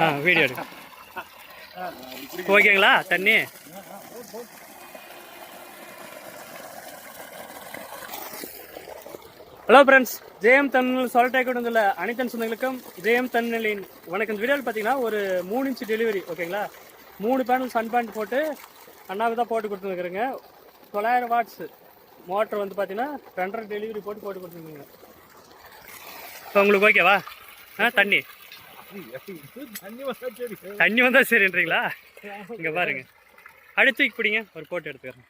ஆ video ஓகேங்களா தண்ணி? Hello friends ஜெயம் தன்னல் சொல்லிட்டே கொடுங்கல அனைத்தன் சொந்தங்களுக்கும் ஜெயம் தன்னலின் வணக்கம். இந்த வீடியோவில் பார்த்தீங்கன்னா ஒரு மூணு இன்ச் டெலிவரி ஓகேங்களா? மூணு பேனல் சன் பேண்ட் போட்டு அண்ணாவுக்கு தான் போட்டு கொடுத்துருக்குறேங்க. தொள்ளாயிரம் வாட்ஸ் மோட்டர் வந்து பார்த்தீங்கன்னா ரெண்டரை டெலிவரி போட்டு போட்டு கொடுத்துருக்குங்க. இப்போ உங்களுக்கு ஓகேவா ஆ தண்ணி. தண்ணி வந்தா சரி. தண்ணி வந்தால் சரின்றீங்களா? இங்கே பாருங்க. அடுத்து பிடிங்க. ஒரு போட்டு எடுத்துக்கிறேன்.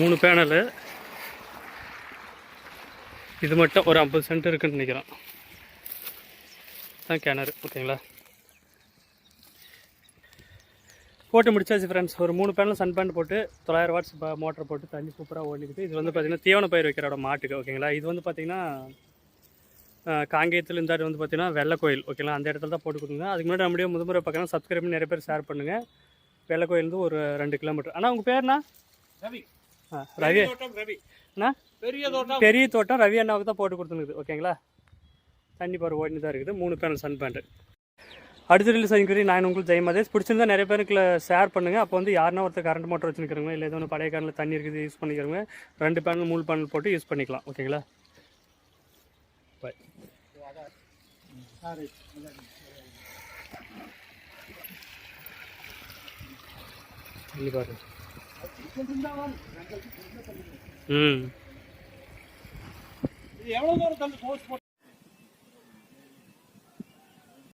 மூணு பேனலு. இது மட்டும் ஒரு ஐம்பது சென்ட் இருக்குன்னு நினைக்கிறேன். தான் கிணறு ஓகேங்களா? போட்டு முடிச்சாச்சு ஃப்ரெண்ட்ஸ் ஒரு மூணு பேனல் சன் பேண்ட் போட்டு தொள்ளாயிரம் வாட்ஸ் மோட்டர் போட்டு தண்ணி சூப்பராக ஓடிக்குது இது வந்து பார்த்திங்கன்னா தீவன பயிர் வைக்கிறோட மாட்டுக்கு ஓகேங்களா? இது வந்து பார்த்திங்கன்னா காங்கேயத்தில் இந்த வந்து பார்த்திங்கன்னா வெள்ளை கோயில் ஓகேங்களா? அந்த இடத்துல தான் போட்டு கொடுங்க அதுக்கு முன்னாடி நம்முடைய முதமுறை பார்க்கலாம் சப்ஸ்கிரைப் நிறைய பேர் ஷேர் பண்ணுங்கள் வெள்ளை கோயிலேருந்து ஒரு ரெண்டு கிலோமீட்டர் ஆனால் உங்கள் பேர்னா ரவி. ரவி. ரவி. அண்ணா பெரிய தோட்டம். பெரிய தோட்டம். ரவி அண்ணாவுக்கு தான் போட்டு கொடுத்துருக்குது ஓகேங்களா தண்ணி பாரு ஓடினு தான் இருக்குது. மூணு பேனல் சன் பேண்ட். அடுத்த ரிலீஸ் ஆகிக்கிறி நான் உங்களுக்கு ஜெய் மதேஷ் பிடிச்சிருந்தா நிறைய பேருக்கு ஷேர் பண்ணுங்கள் அப்போ வந்து யாருன்னா ஒருத்தர் கரண்ட் மோட்டர் வச்சுருக்கிறவங்க இல்லை ஏதோ ஒன்று பழைய கரண்டில் தண்ணி இருக்குது யூஸ் பண்ணிக்கிறவங்க ரெண்டு பேனல் மூணு பேனல் போட்டு யூஸ் பண்ணிக்கலாம். ஓகேங்களா பாய் தண்ணி பாரு ఎవడో తల్లి పోస్ట్